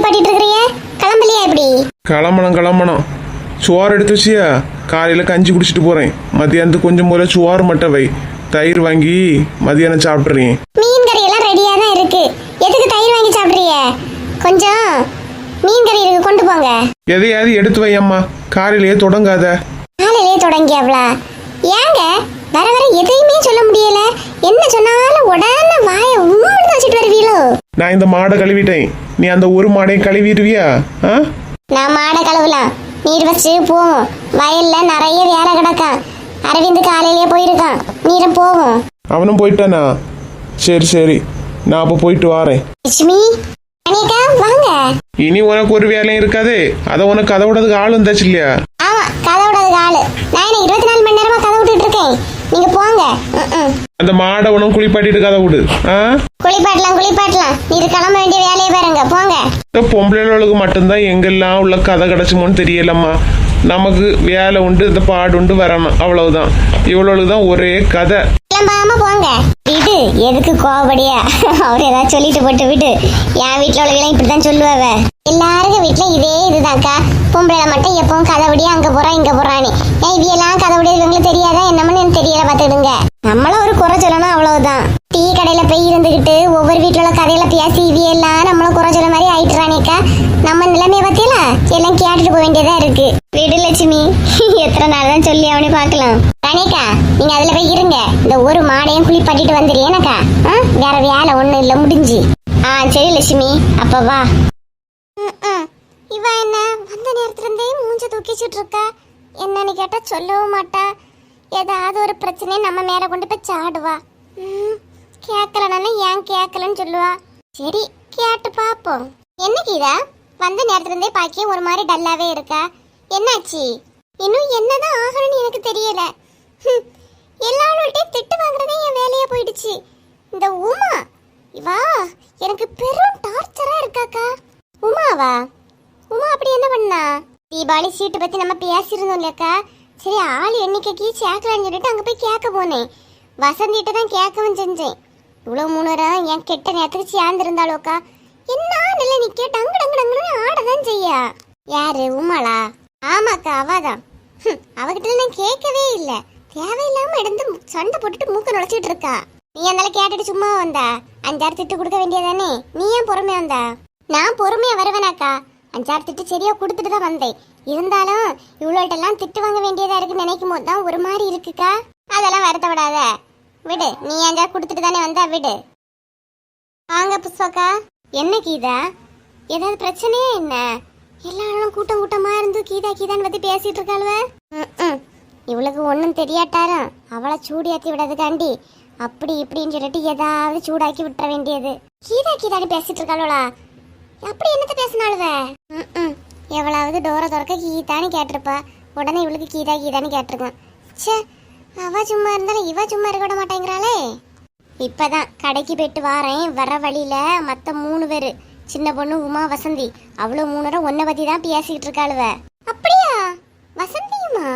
குளிப்பாட்டிட்டு இருக்கிறீங்க கிளம்பலையா எப்படி கிளம்பணும் கிளம்பணும். சோறு எடுத்து வச்சியா காலையில் கஞ்சி குடிச்சிட்டு போகிறேன் மத்தியானத்துக்கு கொஞ்சம் போல சோறு மட்டும் வை. தயிர் வாங்கி மதியானம் சாப்பிட்றேன் மீன் கறி எல்லாம் ரெடியா தான் இருக்கு. எதுக்கு தயிர் வாங்கி சாப்பிடுறீங்க? கொஞ்சம் மீன் கறி இருக்கு கொண்டு போங்க. எதையாவது எடுத்து வை அம்மா. காலையிலேயே தொடங்காத. காலையிலே தொடங்கியாவளா? ஏங்க வர வர எதையுமே சொல்ல முடியல. என்ன சொன்னாலும் உடனே வாயை நான் இந்த மாடை கழுவிட்டேன். நீ அந்த ஒரு மாடையும் கழுவிடுவியா? ஆ? நான் மாடை கழுவலாம் நீர் வச்சு போவோம். வயல்ல நிறைய வேலை கிடக்கான். அரவிந்த் காலையிலேயே போயிருக்கான். நீரும் போவோம். அவனும் போயிட்டானா? சரி சரி. நான் அப்போ போயிட்டு வரேன். லட்சுமி அனிகா வாங்க. இனி உனக்கு ஒரு வேலையும் இருக்காதே. அதை உனக்கு கதை விடறதுக்கு ஆள் வந்தாச்சு இல்லையா? ஆமா கதை விடாத ஆளு. நான் என்ன இருபத்தி நாலு மணி நேரமா கதை விட்டுட்டு இருக்கேன். நீங்க போங்க. ம்ம். அந்த மாடை உனக்கு குளிப்பாட்டிட்டு கதை விடு. ஆ? குளிப்பாட்டலாம் குளிப்பாட்டலாம். நீர் கிளம்ப வேண்டிய வேலையை பாருங்க. போங்க. இந்த பொம்பளைகளுக்கு மட்டும்தான் எங்கெல்லாம் உள்ள கதை கிடச்சுமோன்னு தெரியலம்மா. நமக்கு வேலை உண்டு இந்த பாடு உண்டு வரணும். அவ்வளவுதான். இவ்வளவுக்கு தான் ஒரே கதை. கிளம்பாம போங்க. விடு. எதுக்கு கோவப்படியா? அவர் ஏதாவது சொல்லிட்டு போட்டு விடு. என் வீட்டுல உள்ளவங்களும் இப்படிதான் சொல்லுவாவ. எல்லாருக்கும் வீட்டுல இதே இதுதான்க்கா. பொம்பளை மட்டும் எப்பவும் கதை விடியா அங்க போறா இங்க போறான்னு. ஏன் இவையெல்லாம் கதை விடிய இவங்களுக்கு தெரியாதா? என்னமன்னு எனக்கு தெரியல பாத்துடுங்க நம்மளும் உள்ள கதையில பேசி நம்மளும் குறை சொல்ல மாதிரி ஆயிட்டுறானேக்கா. நம்ம நிலைமையை பத்தியில எல்லாம் கேட்டுட்டு போக வேண்டியதா இருக்கு. விடு லட்சுமி. எத்தனை நாள் தான் சொல்லி அவனே பார்க்கலாம். ரணிகா நீங்க அதுல போய் இருங்க. இந்த ஒரு மாடையும் குளிப்பாட்டிட்டு வந்துடுறேனக்கா ஆ? வேற வேலை ஒண்ணும் இல்ல முடிஞ்சு. ஆ சரி லட்சுமி. அப்ப வா. இவ என்ன வந்த நேரத்துல இருந்தே மூஞ்ச தூக்கிச்சுட்டு இருக்கா என்னன்னு கேட்டா சொல்லவும் மாட்டா. ஏதாவது ஒரு பிரச்சனையை நம்ம மேல கொண்டு போய் சாடுவா. ம், ஏன் கேட்கலன்னு சொல்லுவா. சரி கேட்டு பாப்போம். என்ன கீதா? வந்த நேரத்துல இருந்தே பாக்கிய ஒரு மாதிரி டல்லாவே இருக்கா? என்னாச்சு? இன்னும் என்னதான் ஆகணும்னு எனக்கு தெரியல. ஹம், திட்டு வாங்குறதே என் வேலையா போயிடுச்சு. இந்த உமா? இவா எனக்கு பெரும் டார்ச்சரா இருக்காக்கா. உமாவா? உமா அப்படி என்ன பண்ணா? தீபாவளி சீட்டு பத்தி நம்ம பேசியிருந்தோம் இல்லக்கா சரி ஆள் எண்ணிக்கைக்கு சேர்க்கலான்னு சொல்லிட்டு அங்க போய் கேட்க போனேன். வசந்திட்ட தான் கேட்கவும் செஞ்சேன். இவ்வளோ மூணு என் கெட்ட நேரத்துக்கு சேர்ந்துருந்தாளோக்கா என்ன நிலை? நிக்க டங்கு டங்கு டங்குன்னு ஆடதான் செய்யா. யாரு? உமாளா? ஆமாக்கா அவாதான். அவகிட்ட நான் கேட்கவே இல்லை. தேவையில்லாம இடந்து சண்டை போட்டுட்டு மூக்க நுழைச்சிட்டு இருக்கா. நீ அந்தால கேட்டுட்டு சும்மா வந்தா? அஞ்சாறு திட்டு கொடுக்க வேண்டியதானே நீ ஏன் பொறுமையா வந்தா? நான் பொறுமையா வருவேனாக்கா. அஞ்சாறு திட்டு சரியா கொடுத்துட்டு தான் வந்தேன். இருந்தாலும் இவ்வளோட்டெல்லாம் திட்டு வாங்க வேண்டியதா இருக்குன்னு நினைக்கும் போது தான் ஒரு மாதிரி இருக்குக்கா. அதெல்லாம் வருத்தப்படாத. விடு. நீ அஞ்சாறு கொடுத்துட்டு தானே வந்தா விடு. வாங்க புஷ்பாக்கா. என்ன கீதா? ஏதாவது பிரச்சனையே என்ன? எல்லாரும் கூட்டம் கூட்டமா இருந்து கீதா கீதான்னு பத்தி பேசிட்டு இருக்காளுவ. இவளுக்கு ஒன்றும் தெரியாட்டாரும். அவளை சூடியாத்தி விடாதுக்காண்டி அப்படி இப்படின்னு சொல்லிட்டு ஏதாவது சூடாக்கி விட்டுற வேண்டியது. கீதா கீதான்னு பேசிட்டு இருக்காளா அப்படி என்னத்த பேசினாளுவ? ம் எவ்வளவு டோரை திறக்க கீதான்னு கேட்டிருப்பா. உடனே இவளுக்கு கீதா கீதான்னு கேட்டிருக்கான். ச்சே. அவ சும்மா இருந்தாலும் இவ சும்மா இருக்க விட மாட்டேங்கிறாளே. இப்பதான் கடைக்கு போயிட்டு வாரேன். வர வழியில மத்த மூணு பேரு சின்ன பொண்ணு உமா வசந்தி. அவ்வளவு மூணு நேரம் ஒன்ன பத்தி தான் பேசிக்கிட்டு இருக்காளுவ. அப்படியா? வசந்தியுமா?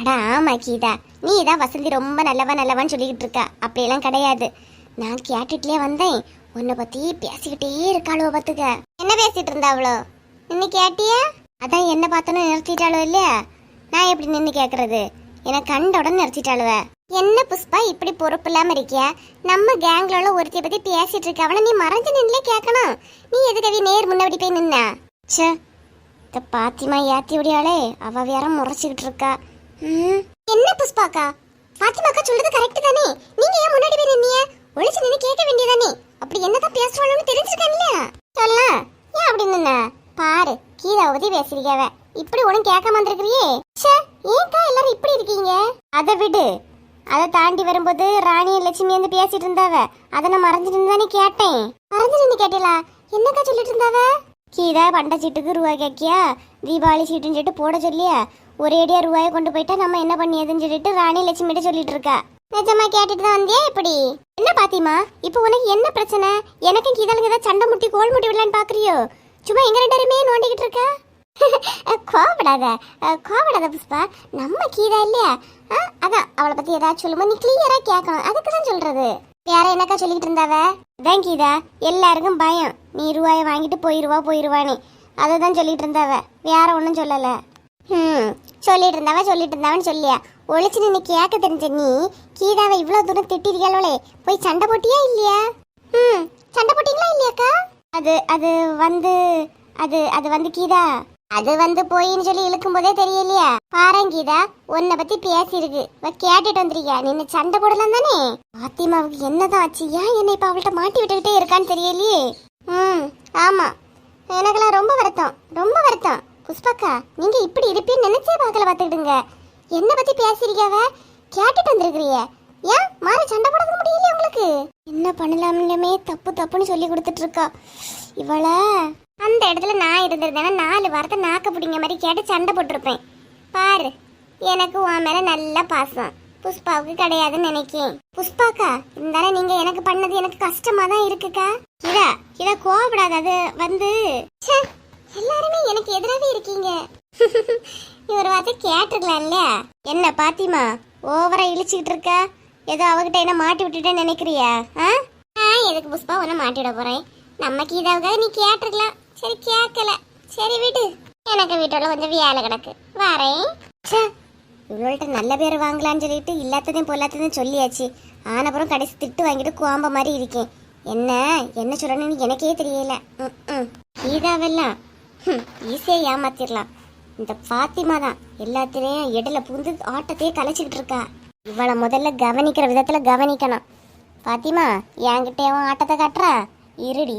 அடா ஆமா கீதா. நீ தான் வசந்தி ரொம்ப நல்லவா நல்லவான்னு சொல்லிக்கிட்டு இருக்கா. அப்படியெல்லாம் கிடையாது. நான் கேட்டுட்டே வந்தேன். உன்னை பத்தி பேசிக்கிட்டே இருக்காளுவ பாத்துக்க. என்ன பேசிட்டு இருந்தா அவ்வளோ நின்னு கேட்டியா? அதான் என்ன பார்த்தோன்னு நிறுத்திட்டாளோ இல்லையா? நான் எப்படி நின்று கேட்கறது என கண்ட உடனே நிறுத்திட்டாளுவ என்ன புஷ்பா இப்படி பொறுப்பு இல்லாம இருக்கிய? நம்ம கேங்ல உள்ள ஒருத்திய பத்தி பேசிட்டு இருக்க. அவன நீ மறைஞ்சு நின்னுலே கேட்கணும். நீ எதுக்கவி நேர் முன்னாடி போய் நின்னா? ச்சே இந்த பாத்திமா ஏத்தி விடியாளே அவ வேற முறைச்சுக்கிட்டு இருக்கா. என்ன புஷ்பாக்கா? பாத்திமாக்கா சொல்றது கரெக்ட் தானே. நீங்க ஏன் முன்னாடி போய் நின்னீங்க? ஒளிச்சு நின்னு கேட்க வேண்டியதானே. அப்படி என்னதான் பேசுவாளுன்னு தெரிஞ்சிருக்கேன் சொல்ல. ஏன் அப்படி நின்ன? பாரு கீழே பத்தி பேசிருக்காவ இப்படி ஒன்னும் கேட்காம வந்திருக்கிறியே. ச்சே ஏன்க்கா எல்லாரும் இப்படி அதை விடு. அதை தாண்டி வரும்போது ராணி லட்சுமி வந்து பேசிட்டு இருந்தாவ. அதை நான் மறைஞ்சிட்டு இருந்தானே கேட்டேன். மறைஞ்சிட்டு இருந்து கேட்டீங்களா? என்னக்கா சொல்லிட்டு இருந்தாவ? கீதா பண்ட சீட்டுக்கு ரூபாய் கேக்கியா தீபாவளி சீட்டுன்னு சொல்லிட்டு போட சொல்லியா? ஒரேடியா ரூபாயை கொண்டு போயிட்டா நம்ம என்ன பண்ணியதுன்னு சொல்லிட்டு ராணி லட்சுமிகிட்ட சொல்லிட்டு இருக்கா. நிஜமா கேட்டுட்டு தான் வந்தியா இப்படி? என்ன பாத்திமா? இப்போ உனக்கு என்ன பிரச்சனை? எனக்கும் கீதாளுங்க ஏதாவது சண்டை முட்டி கோல் முட்டி விடலான்னு பாக்குறியோ? சும்மா எங்க ரெண்டு பேருமே நோண்டிக்கிட்டு இருக்கா? கோவப்படாத. அஹ், கோவப்படாத புஷ்பா. நம்ம கீதா இல்லையா? அதான் அவளை பத்தி ஏதாச்சும் சொல்லும்போது நீ கிளியரா கேட்கணும். அதுக்கு தான் சொல்றது. வேற என்னக்கா சொல்லிட்டு இருந்தாவ? அதான் கீதா எல்லாருக்கும் பயம். நீ ரூபாயை வாங்கிட்டு போயிருவா போயிருவானே அதை தான் சொல்லிட்டு இருந்தாவ. வேற ஒன்றும் சொல்லலை. ம் சொல்லிட்டு இருந்தாவ சொல்லிட்டு இருந்தாவன்னு சொல்லியா? ஒழிச்சு நின்று கேட்க தெரிஞ்ச நீ கீதாவை இவ்வளோ தூரம் திட்டிருக்காளே போய் சண்டை போட்டியா இல்லையா? ம் சண்டை போட்டிங்களா இல்லையாக்கா? அது அது வந்து அது அது வந்து கீதா. அது வந்து போயின்னு சொல்லி இழுக்கும் போதே தெரியலையா. பாரங்கீதா உன்னை பத்தி பேசியிருக்கு. இவ கேட்டுட்டு வந்திருக்கியா? நின்னு சண்டை போடலாம் தானே? பாத்திமாவுக்கு என்னதான் ஆச்சு? ஏன் என்னை இப்ப அவள்கிட்ட மாட்டி விட்டுக்கிட்டே இருக்கான்னு தெரியலையே? ம் ஆமா. எனக்கெல்லாம் ரொம்ப வருத்தம். ரொம்ப வருத்தம். புஷ்பக்கா நீங்க இப்படி இருப்பீன்னு நினைச்சே பார்க்கல பாத்துக்கிடுங்க என்ன பத்தி பேசிருக்காவ கேட்டுட்டு வந்திருக்கிறிய. ஏன்? மாறி சண்டை போட முடியல உங்களுக்கு? என்ன பண்ணலாம்னுமே தப்பு தப்புன்னு சொல்லி கொடுத்துட்டு இருக்கா. இவள அந்த இடத்துல நான் இருந்திருந்தேன்னா நாலு வாரத்தை நாக்க பிடிங்க மாதிரி கேட்டு சண்டை போட்டிருப்பேன். பாரு எனக்கு உன் மேலே நல்ல பாசம். புஷ்பாவுக்கு கிடையாதுன்னு நினைக்கேன். புஷ்பாக்கா இருந்தாலும் நீங்க எனக்கு பண்ணது எனக்கு கஷ்டமா தான் இருக்குக்கா. இதா இத கோவப்படாத அது வந்து ச்சே, எல்லாருமே எனக்கு எதிராவே இருக்கீங்க. இவர் வார்த்தை கேட்டிருக்கலாம் இல்லையா? என்ன பாத்திமா ஓவரா இழிச்சுக்கிட்டு இருக்க? ஏதோ அவகிட்ட என்ன மாட்டி விட்டுட்டேன்னு நினைக்கிறியா? ஆ? எதுக்கு புஷ்பா உன்னை மாட்டிவிட போறேன்? நம்ம கீதாவுக்காக நீ கேட்டிருக்கலாம். சரி கேட்கல சரி விடு. எனக்கு வீட்டோட கொஞ்சம் வேலை கிடக்கு. வரேன். ச்சே இவள்கிட்ட நல்ல பேர் வாங்கலான்னு சொல்லிட்டு இல்லாததையும் பொல்லாததையும் சொல்லியாச்சு. ஆனப்புறம் கடைசி திட்டு வாங்கிட்டு குவாம்ப மாதிரி இருக்கேன். என்ன என்ன சொல்லணும்னு எனக்கே தெரியல. ம், ம். கீதாவெல்லாம் ஈஸியாக ஏமாத்திடலாம் இந்த பாத்திமா தான் எல்லாத்திலையும் இடையில புகுந்து ஆட்டத்தையே கலைச்சிக்கிட்டு இருக்கா. இவளை முதல்ல கவனிக்கிற விதத்தில் கவனிக்கணும். பாத்திமா என்கிட்டயும் ஆட்டத்தை காட்டுறா? இருடி.